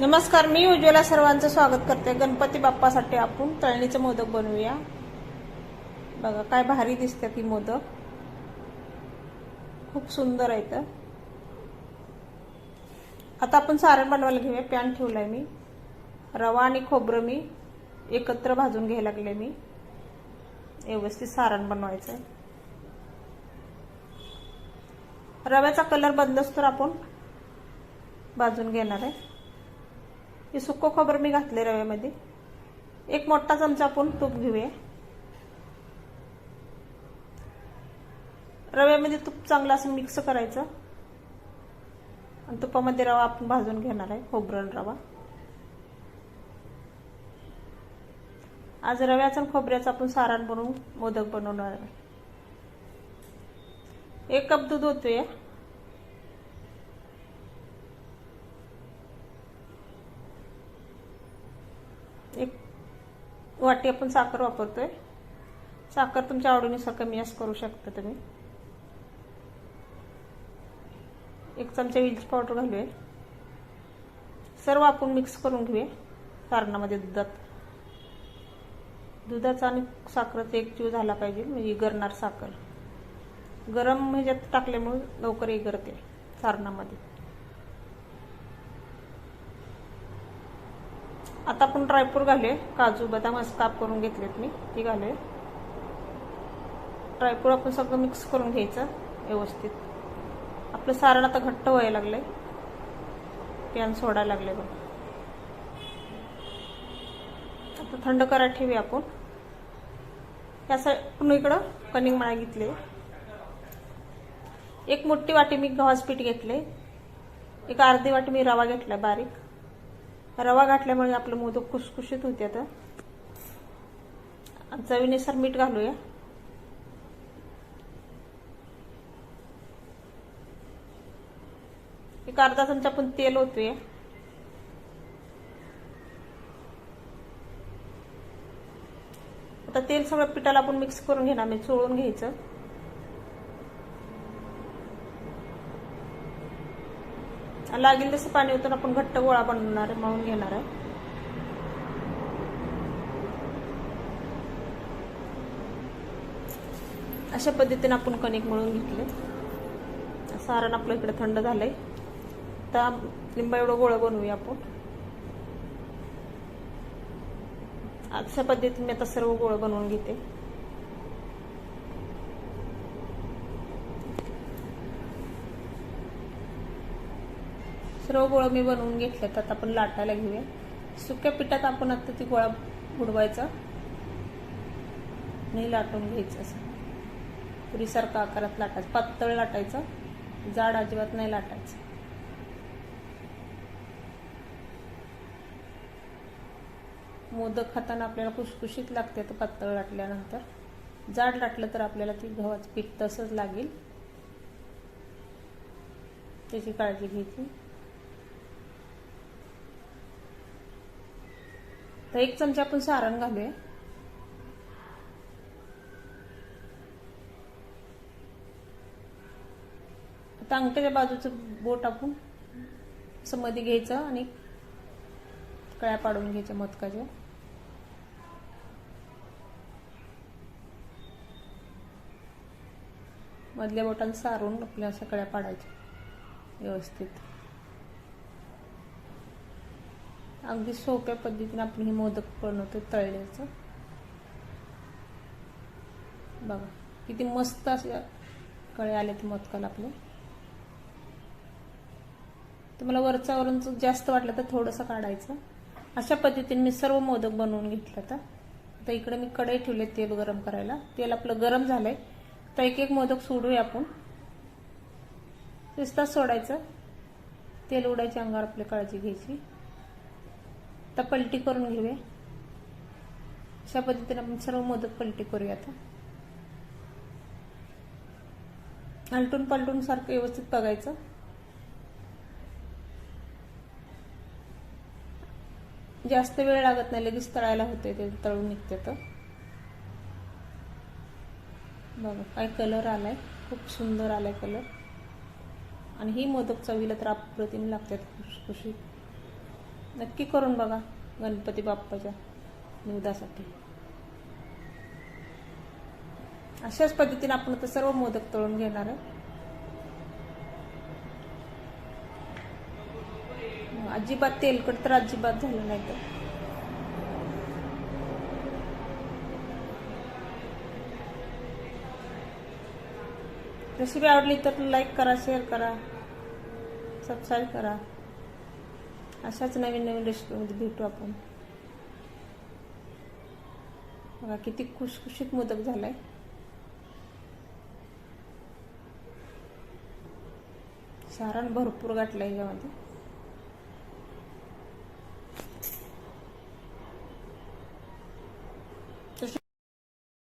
नमस्कार मी उज्ज्वला सर्वांचं स्वागत करते. गणपती बाप्पासाठी आपण तळणीचे मोदक बनवूया. बघा काय भारी दिसते ती मोदक. खूप सुंदर आहे तर. आता आपण सारण बनवायला घेऊया. पॅन ठेवलाय मी. रवा आणि खोबरं मी एकत्र भाजून घ्यायला लागले मी. व्यवस्थित सारण बनवायचं आहे रव्याचा कलर बदलच तर आपण भाजून घेणार आहे. हे सुक्को खोबरं मी घातले रव्यामध्ये. एक मोठा चमचा आपण तूप घेऊया. रव्यामध्ये तूप चांगलं असं मिक्स करायचं. आणि तुपामध्ये रवा आपण भाजून घेणार आहे खोबरण आणि रवा. आज रव्याचं आणि खोबऱ्याचं आपण सारण बनवून मोदक बनवणार आहे. एक कप दूध होतोय एक वाटी आपण साखर वापरतोय. साखर तुमच्या आवडीनुसार कमी जास्त करू शकता तुम्ही. एक चमचा विलची पावडर घालूया. सर्व आपण मिक्स करून घेऊया सारणामध्ये दुधात. दुधाचा आणि साखरेचा एक जीव झाला पाहिजे म्हणजे गरणार साखर. गरम ह्याच्यात टाकल्यामुळे लवकर एगरते सारणामध्ये आता आपण ड्रायफ्रूट घालूया. काजू बदाम असं काप करून घेतलेत मी. ती घालूया. ड्रायफ्रूट आपण सगळं मिक्स करून घ्यायचं व्यवस्थित. आपलं सारण आता घट्ट व्हायला लागलंय. पॅन सोडायला लागले बघ. आता थंड करायला ठेवूया आपण. या साईड इकडं कणिंग मळा घेतले. एक मोठी वाटी मी गव्हाचं पीठ घेतले एक अर्धी वाटी मी रवा घेतला बारीक. रवा घातल्यामुळे आपलं मोदक खुसखुशीत होते आता. चवीनुसार मीठ घालूया. एक अर्धा चमचा पण तेल होतोय आता तेल सगळं पिठाला आपण मिक्स करून घेणार मी चोळून घ्यायचं. लागेल तसं पाणी होतं आपण घट्ट गोळा बनवणार आहे मळून घेणार आहे. अशा पद्धतीने आपण कणिक मळून घेतले. सारण आपलं इकडे थंड झालंय. तर लिंबा एवढं गोळं बनवूया आपण. अशा पद्धतीने मी आता सर्व गोळं बनवून घेते. सर्व गोळं मी बनवून घेतल्यात. आता आपण लाटायला घेऊया. सुक्या पिठात आपण आता ती गोळा बुडवायचा. नाही लाटून घ्यायचं असं. पुरीसारखा आकारात लाटायचं. पातळ लाटायचं. जाड अजिबात नाही लाटायचं. मोदक खाताना आपल्याला खुसखुशीत लागते तर पातळ लाटल्यानंतर. जाड लाटलं तर आपल्याला ती गव्हाचं पीठ तसंच लागेल. त्याची काळजी घ्यायची. तर एक चमचा आपण सारण घालूया. आता अंगठ्याच्या बाजूचं बोट आपण असं मध्ये घ्यायचं आणि कळ्या पाडून घ्यायच्या मधकाच्या. मधल्या बोटांना सारून आपल्या असं कळ्या पाडायच्या व्यवस्थित. अगदी सोप्या पद्धतीने आपण हे मोदक बनवतो तळल्याचं बघा किती मस्त असे कळे आले ते मोदकाला आपले. तुम्हाला वरचा वरून जास्त वाटलं तर थोडंसं काढायचं. अशा पद्धतीने मी सर्व मोदक बनवून घेतलं तर आता इकडे मी कढई ठेवले तेल गरम करायला. तेल आपलं गरम झालंय. तर एक एक मोदक सोडूया आपण. शिस्ताच सोडायचं. तेल उडायच्या अंगावर आपली काळजी घ्यायची. आता पलटी करून घेऊया. अशा पद्धतीने आपण सर्व मोदक पलटी करूया आता. आलटून पलटून सारखं व्यवस्थित बघायचं. जास्त वेळ लागत नाही लगेच तळायला होते ते तळून निघते तर. बघा काय कलर आलाय खूप सुंदर आलाय कलर आणि ही मोदक चवीला तर अप्रतिम लागतात खुशखुशीत नक्की करून बघा गणपती बाप्पाच्या निवदासाठी. अशाच पद्धतीने आपण आता सर्व मोदक तळून घेणार आहे अजिबात तेलकट तर अजिबात झालं नाही तर. रेसिपी आवडली तर लाईक करा शेअर करा सबस्क्राईब करा. अशाच नवीन नवीन रेसिपीमध्ये भेटू आपण. बघा किती खुशखुशीत मोदक झालाय. सारण भरपूर गाठलं याच्यामध्ये.